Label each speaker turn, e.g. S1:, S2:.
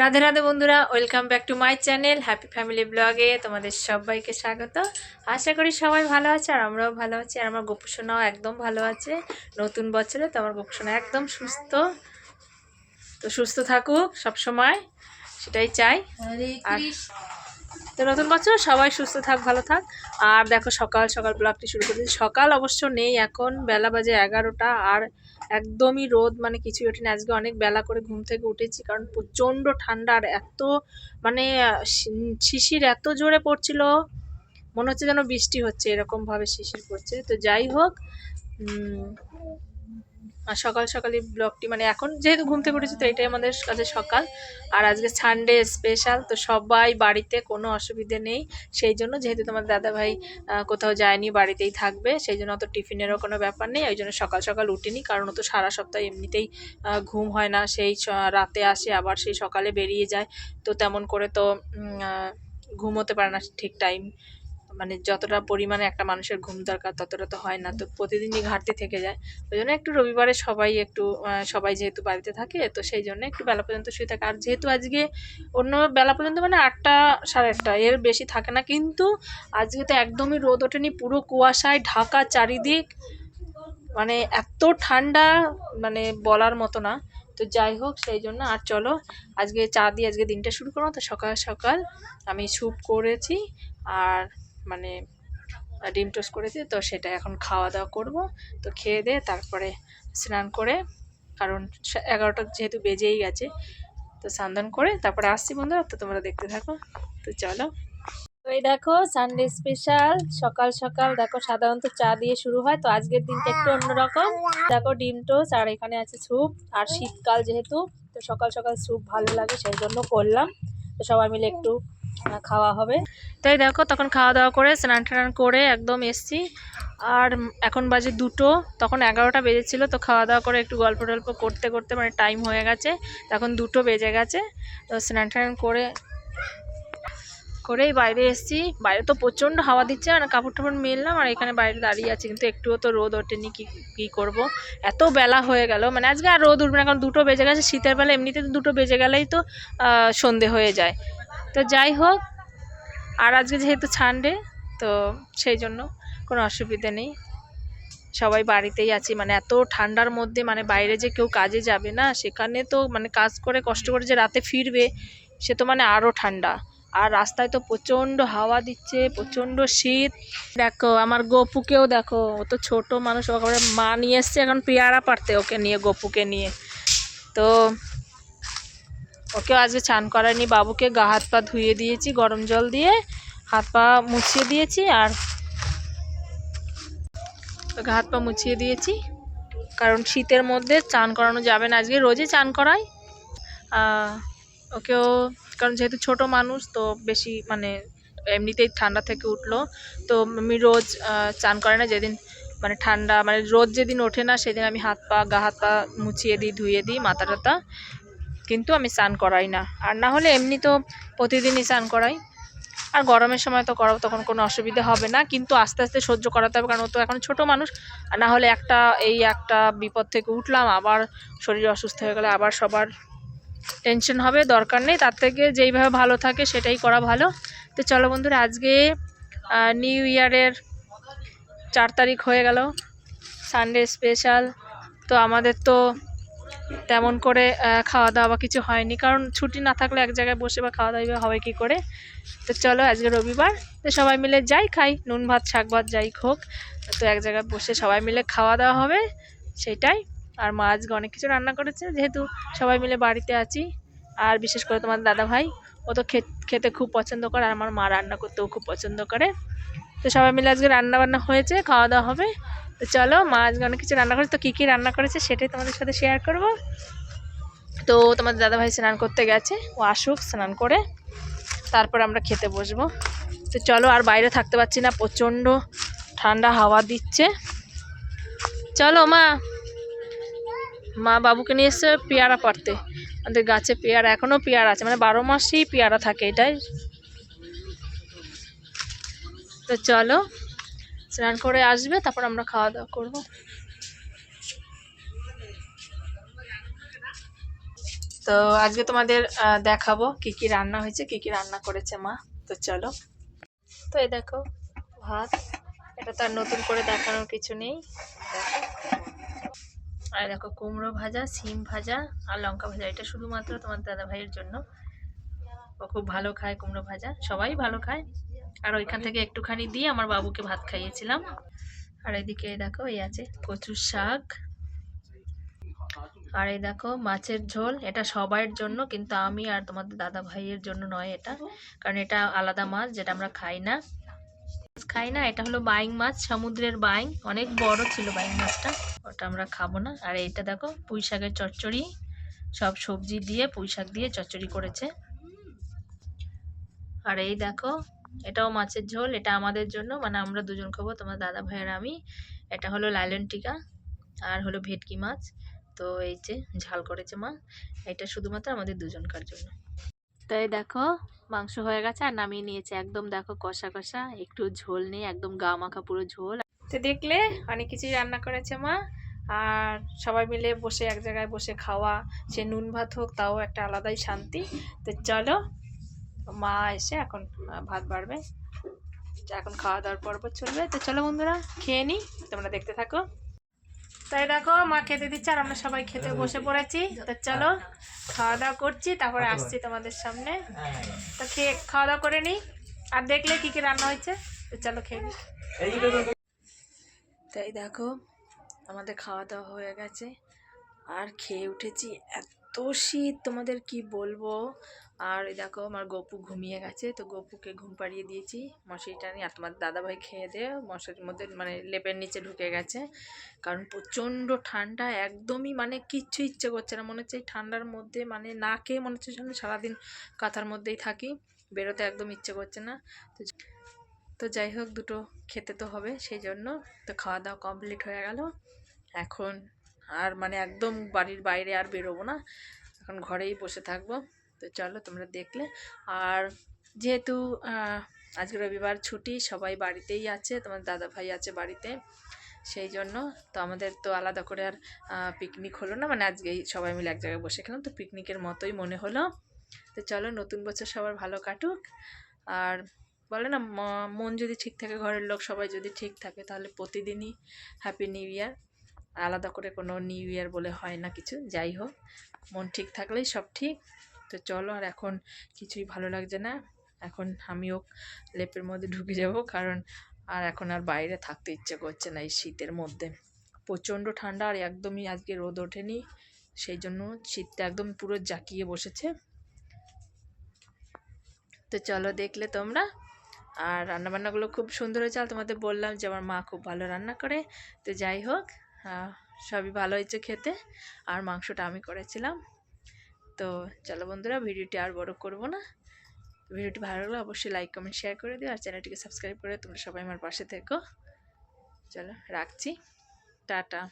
S1: রাধে রাধে বন্ধুরা welcome back to my channel happy family ব্লগে তোমাদের সবাইকে স্বাগত। আশা করি সবাই ভালো আছে আর আমরাও ভালো আছি আর আমার গোপুসোনাও একদম ভালো আছে। নতুন বছরে তো আমার গোপুসোনা একদম সুস্থ। তো সুস্থ থাকুক সব সময় সেটাই চাই। আর তো নতুন বছর সবাই সুস্থ থাক ভালো থাক। আর দেখো সকাল সকাল ব্লগটি শুরু করেছি সকাল অবশ্য নেই এখন বেলা বাজে এগারোটা। আর একদমই রোদ মানে কিছুই ওঠেনি আজকে অনেক বেলা করে ঘুম থেকে উঠেছি, কারণ প্রচণ্ড ঠান্ডা আর এত মানে শিশির এত জোরে পড়ছিল, মনে হচ্ছে যেন বৃষ্টি হচ্ছে, এরকমভাবে শিশির পড়ছে। তো যাই হোক আর সকাল সকালে ব্লগটি মানে এখন যেহেতু ঘুম থেকে উঠেছি তো এটাই আমাদের কাছে সকাল। আর আজকে সানডে স্পেশাল তো সবাই বাড়িতে কোনো অসুবিধে নেই। সেই জন্য যেহেতু তোমার দাদাভাই কোথাও যায়নি, বাড়িতেই থাকবে, সেই জন্য অত টিফিনেরও কোনো ব্যাপার নেই। ওই জন্য সকাল সকাল উঠিনি, কারণ তো সারা সপ্তাহ এমনিতেই ঘুম হয় না। সেই রাতে আসে, আবার সেই সকালে বেরিয়ে যায়। তো তেমন করে তো ঘুমোতে পারে না ঠিক টাইম মানে যতটা পরিমাণে একটা মানুষের ঘুম দরকার ততটা তো হয় না। তো প্রতিদিনই ঘাটতি থেকে যায়। ওই জন্য একটু রবিবারে সবাই একটু সবাই যেহেতু বাড়িতে থাকে, তো সেই জন্য একটু বেলা পর্যন্ত শুয়ে থাকে। আর যেহেতু আজকে অন্য বেলা পর্যন্ত মানে আটটা, সাড়ে আটটা, এর বেশি থাকে না। কিন্তু আজকে তো একদমই রোদ ওঠেনি, পুরো কুয়াশায়, ঢাকা চারিদিক মানে এত ঠান্ডা মানে বলার মতো না। তো যাই হোক, সেই জন্য আর চলো, আজকে চা দিয়ে আজকে দিনটা শুরু করো তো সকাল সকাল আমি স্যুপ করেছি। আর মানে ডিম টোস্ট করেছি, তো সেটা এখন খাওয়া দাওয়া করব। তো খেয়ে দিয়ে তারপরে স্নান করে, কারণ এগারোটা যেহেতু বেজেই গেছে, তো স্নান করে তারপরে আসছি বন্ধুরা, তো তোমরা দেখতে থাকো। তো চলো। তো এই দেখো সানডে স্পেশাল সকাল সকাল দেখো, সাধারণত চা দিয়ে শুরু হয়, তো আজকের দিনটা একটু অন্যরকম। দেখো ডিম টোস্ট, আর এখানে আছে স্যুপ, আর শীতকাল যেহেতু, তো সকাল সকাল স্যুপ ভালো লাগে সেই জন্য করলাম। তো সবাই মিলে একটু খাওয়া হবে। তাই দেখো, তখন খাওয়া দাওয়া করে স্নান টান করে একদম এসছি। আর এখন বাজে দুটো, তখন এগারোটা বেজেছিল, তো খাওয়া দাওয়া করে একটু গল্প টল্প করতে করতে মানে টাইম হয়ে গেছে। তখন দুটো বেজে গেছে, তো স্নান টান করে, করেই বাইরে এসেছি। বাইরে তো প্রচণ্ড হাওয়া দিচ্ছে, আর কাপড় টাপড় মেললাম, আর এখানে বাইরে দাঁড়িয়ে আছি। কিন্তু একটুও তো রোদ ওঠেনি, কী কী করব? এত বেলা হয়ে গেল। মানে আজকে আর রোদ উঠবে না, কারণ দুটো বেজে গেছে, শীতের বেলা এমনিতে তো দুটো বেজে গেলেই তো সন্ধে হয়ে যায়। তো যাই হোক, আর আজকে যেহেতু ছানডে তো সেই জন্য কোনো অসুবিধে নেই। সবাই বাড়িতেই আছি মানে এত ঠান্ডার মধ্যে মানে বাইরে যে কেউ কাজে যাবে না, সেখানে তো মানে কাজ করে কষ্ট করে যে রাতে ফিরবে, সে তো মানে আরও ঠান্ডা। আর রাস্তায় তো প্রচণ্ড হাওয়া দিচ্ছে, প্রচণ্ড শীত। দেখো, আমার গপুকেও দেখো, ও তো ছোটো মানুষ, ওকে মা নিয়ে এসছে, এখন পেয়ারা পারতে ওকে নিয়ে, গপুকে নিয়ে। তো ওকেও আজকে চান করায়নি, বাবুকে গা হাত পা ধুয়ে দিয়েছি, গরম জল দিয়ে, হাত পা মুছিয়ে দিয়েছি আর গা হাত পা মুছিয়ে দিয়েছি। কারণ শীতের মধ্যে চান করানো যাবে না, আজকে রোজই চান করাই। ওকেও, কারণ যেহেতু ছোট মানুষ, তো বেশি মানে এমনিতেই ঠান্ডা থেকে উঠল। তো আমি রোজ চান করে না, যেদিন মানে ঠান্ডা মানে রোদ যেদিন ওঠে না, সেদিন আমি হাত পা, গা হাত পা মুছিয়ে দিই, ধুয়ে দিই, মাথা টাথা। কিন্তু আমি স্নান করাই না। আর না হলে এমনি তো প্রতিদিনই স্নান করাই। আর গরমের সময় তো করাবো তখন কোনো অসুবিধা হবে না। কিন্তু আস্তে আস্তে সহ্য করাতে হবে, কারণ ও তো এখন ছোট মানুষ। আর না হলে একটা, এই একটা বিপদ থেকে উঠলাম, আবার শরীর অসুস্থ হয়ে গেলে আবার সবার টেনশন হবে, দরকার নেই। তার থেকে যেইভাবে ভালো থাকে সেটাই করা ভালো। তো চলো বন্ধুরা, আজকে নিউ ইয়ারের চার তারিখ হয়ে গেল। সানডে স্পেশাল তো আমাদের তো তেমন করে খাওয়া দাওয়া কিছু হয়নি। কারণ ছুটি না থাকলে এক জায়গায় বসে বা খাওয়া দাওয়া হবে কি করে? তো চলো, আজকে রবিবার। তো সবাই মিলে যাই খাই, নুন ভাত, শাক ভাত যাই হোক। তো এক জায়গায় বসে সবাই মিলে খাওয়া দাওয়া হবে, সেটাই। আর মা আজকে অনেক কিছু রান্না করেছে, যেহেতু সবাই মিলে বাড়িতে আছি। আর বিশেষ করে তোমার দাদা ভাই ও তো খেতে খুব পছন্দ করে, আর আমার মা রান্না করতেও খুব পছন্দ করে। তো সবাই মিলে আজকে রান্না বান্না হয়েছে খাওয়া দাওয়া হবে। তো চলো, মা আজকে অনেক কিছু রান্না করেছে। তো কী কী রান্না করেছে সেটাই তোমাদের সাথে শেয়ার করব। তো তোমাদের দাদাভাই স্নান করতে গেছে, ও আসুক স্নান করে, তারপর আমরা খেতে বসবো। তো চলো, আর বাইরে থাকতে পারছি না, প্রচণ্ড ঠান্ডা হাওয়া দিচ্ছে। চলো, মা। মা বাবুকে নিয়ে এসছে পেয়ারা পারতে আমাদের গাছে পেয়ারা এখনও পেয়ারা আছে মানে বারো মাসেই পেয়ারা থাকে এটাই। তো চলো স্নান করে আসবে, তারপর আমরা খাওয়া দাওয়া করব। তো আজকে তোমাদের দেখাবো কি কি রান্না হয়েছে, কি কি রান্না করেছে মা। তো চলো। তো এই দেখো, ভাত। এটা তার নতুন করে দেখানোর কিছু নেই। আর দেখো, কুমড়ো ভাজা সিম ভাজা আর লঙ্কা ভাজা। এটা শুধুমাত্র তোমার দাদা ভাইয়ের জন্য। ও খুব ভালো খায় কুমড়ো ভাজা। সবাই ভালো খায়। আর ওইখান থেকে একটুখানি দিয়ে আমার বাবুকে ভাত খাইয়েছিলাম। আর এদিকে দেখো, এই আছে কচুর শাক। আর এই দেখো, মাছের ঝোল। এটা সবাইয়ের জন্য, কিন্তু আমি আর তোমাদের দাদা ভাইয়ের জন্য নয় এটা। কারণ এটা আলাদা মাছ, যেটা আমরা খাই না। খাই না, এটা হলো বাইং মাছ, সমুদ্রের বাইং। অনেক বড় ছিল বাইং মাছটা। ওটা আমরা খাব না। আর এইটা দেখো, পুঁই শাকের চচ্চড়ি। সব সবজি দিয়ে পুঁই শাক দিয়ে চচ্চড়ি করেছে। আর এই দেখো এটাও মাছের ঝোল এটা আমাদের জন্য। মানে আমরা দুজন খাব তোমার দাদা ভাইয়ের আমি। এটা হলো লাইলন টিকা আর হলো ভেটকি মাছ। তো এই যে ঝাল করেছে মা এটা শুধুমাত্র আমাদের দুজনকার জন্য। তাই দেখো মাংস হয়ে গেছে আর নামিয়ে নিয়েছে। একদম দেখো কষা কষা একটু ঝোল নেই একদম গা মাখা পুরো ঝোল। তো দেখলে অনেক কিছুই রান্না করেছে মা। আর সবাই মিলে বসে এক জায়গায় বসে খাওয়া সে নুন ভাত হোক তাও একটা আলাদাই শান্তি। তো চলো মা এসে এখন ভাত বাড়বে। এখন খাওয়া দাওয়ার পর্ব চলবে। তো চলো বন্ধুরা খেয়ে নিই তোমরা দেখতে থাকো। তাই দেখো মা খেতে দিচ্ছে আর আমরা সবাই খেতে বসে পড়েছি। তো চলো খাওয়া দাওয়া করছি তারপরে আসছি তোমাদের সামনে। তো খেয়ে খাওয়া দাওয়া করে নিই আর দেখলে কি কি রান্না হয়েছে? তো চলো খেয়ে নিই তাই দেখো আমাদের খাওয়া দাওয়া হয়ে গেছে। আর খেয়ে উঠেছি এত শীত তোমাদের কি বলব? আর এই দেখো আমার গপু ঘুমিয়ে গেছে, তো গপুকে ঘুম পাড়িয়ে দিয়েছি। মশারিটা নিয়ে, আর তোমার দাদাভাই খেয়ে দিয়ে মশারির মধ্যে মানে লেপের নিচে ঢুকে গেছে। কারণ প্রচণ্ড ঠান্ডা, একদমই মানে কিচ্ছু ইচ্ছে করছে না। মনে হচ্ছে এই ঠান্ডার মধ্যে মানে না খেয়ে মনে হচ্ছে যেন সারাদিন কাঁথার মধ্যেই থাকি, বেরোতে একদম ইচ্ছে করছে না। তো তো যাই হোক, দুটো খেতে তো হবে সেই জন্য। তো খাওয়া দাওয়া কমপ্লিট হয়ে গেল। এখন আর মানে একদম বাড়ির বাইরে আর বেরোবো না। এখন ঘরেই বসে থাকব। তো চলো তোমরা দেখলে। আর যেহেতু আজকে রবিবার ছুটি, সবাই বাড়িতেই আছে তোমার দাদা ভাই আছে বাড়িতে, সেই জন্য তো আমাদের তো আলাদা করে আর পিকনিক হলো না মানে আজকেই সবাই মিলে এক জায়গায় বসে খেলাম, তো পিকনিকের মতোই মনে হলো। তো চলো, নতুন বছর সবার ভালো কাটুক। আর বলে না মন যদি ঠিক থাকে, ঘরের লোক সবাই যদি ঠিক থাকে, তাহলে প্রতিদিনই হ্যাপি নিউ ইয়ার আলাদা করে কোনো নিউ ইয়ার বলে হয় না কিছু, যাই হোক, মন ঠিক থাকলেই সব ঠিক। তো চলো আর এখন কিছুই ভালো লাগছে না। এখন আমিও লেপের মধ্যে ঢুকে যাব কারণ আর এখন আর বাইরে থাকতে ইচ্ছে করছে না এই শীতের মধ্যে। প্রচণ্ড ঠান্ডা আর একদমই আজকে রোদ ওঠেনি, সেই জন্য শীতটা একদম পুরো জাকিয়ে বসেছে। তো চলো দেখলে তোমরা। আর রান্নাবান্নাগুলো খুব সুন্দর হয়েছে, আর তোমাদের বললাম যে আমার মা খুব ভালো রান্না করে। তো যাই হোক সবই ভালো হয়েছে খেতে, আর মাংসটা আমি করেছিলাম। তো চলো বন্ধুরা, ভিডিওটি আর বড় করব না। ভিডিওটি ভালো লাগলে অবশ্যই লাইক কমেন্ট শেয়ার করে দিও আর চ্যানেলটিকে সাবস্ক্রাইব করে তোমরা সবাই আমার পাশে থেকো। চলো, রাখছি। টাটা।